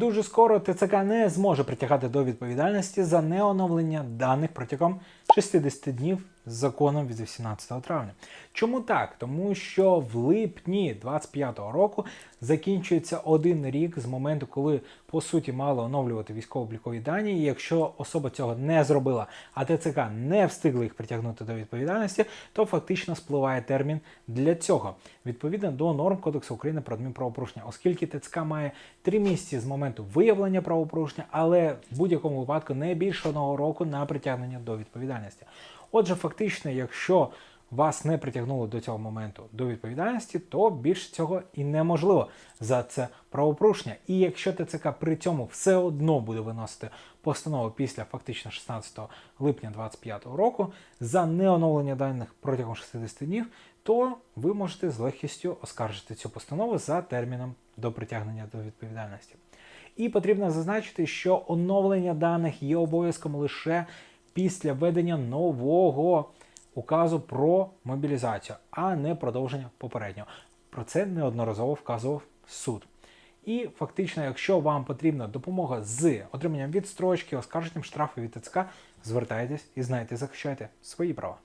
Дуже скоро ТЦК не зможе притягати до відповідальності за неоновлення даних протягом 60 днів з законом від 18 травня. Чому так? Тому що в липні 25-го року закінчується один рік з моменту, коли по суті мало оновлювати військово-облікові дані. І якщо особа цього не зробила, а ТЦК не встигли їх притягнути до відповідальності, то фактично спливає термін для цього відповідно до норм Кодексу України про адмінправопорушення, оскільки ТЦК має три місяці з моменту виявлення правопорушення, але в будь-якому випадку не більше одного року на притягнення до відповідальності. Отже, фактично, якщо вас не притягнули до цього моменту до відповідальності, то більше цього і неможливо за це правопорушення. І якщо ТЦК при цьому все одно буде виносити постанову після фактично 16 липня 2025 року за неоновлення даних протягом 60 днів, то ви можете з легкістю оскаржити цю постанову за терміном до притягнення до відповідальності. І потрібно зазначити, що оновлення даних є обов'язком лише після введення нового указу про мобілізацію, а не продовження попереднього. Про це неодноразово вказував суд. І фактично, якщо вам потрібна допомога з отриманням відстрочки, оскарженням штрафу від ТЦК, звертайтесь і знайте, захищайте свої права.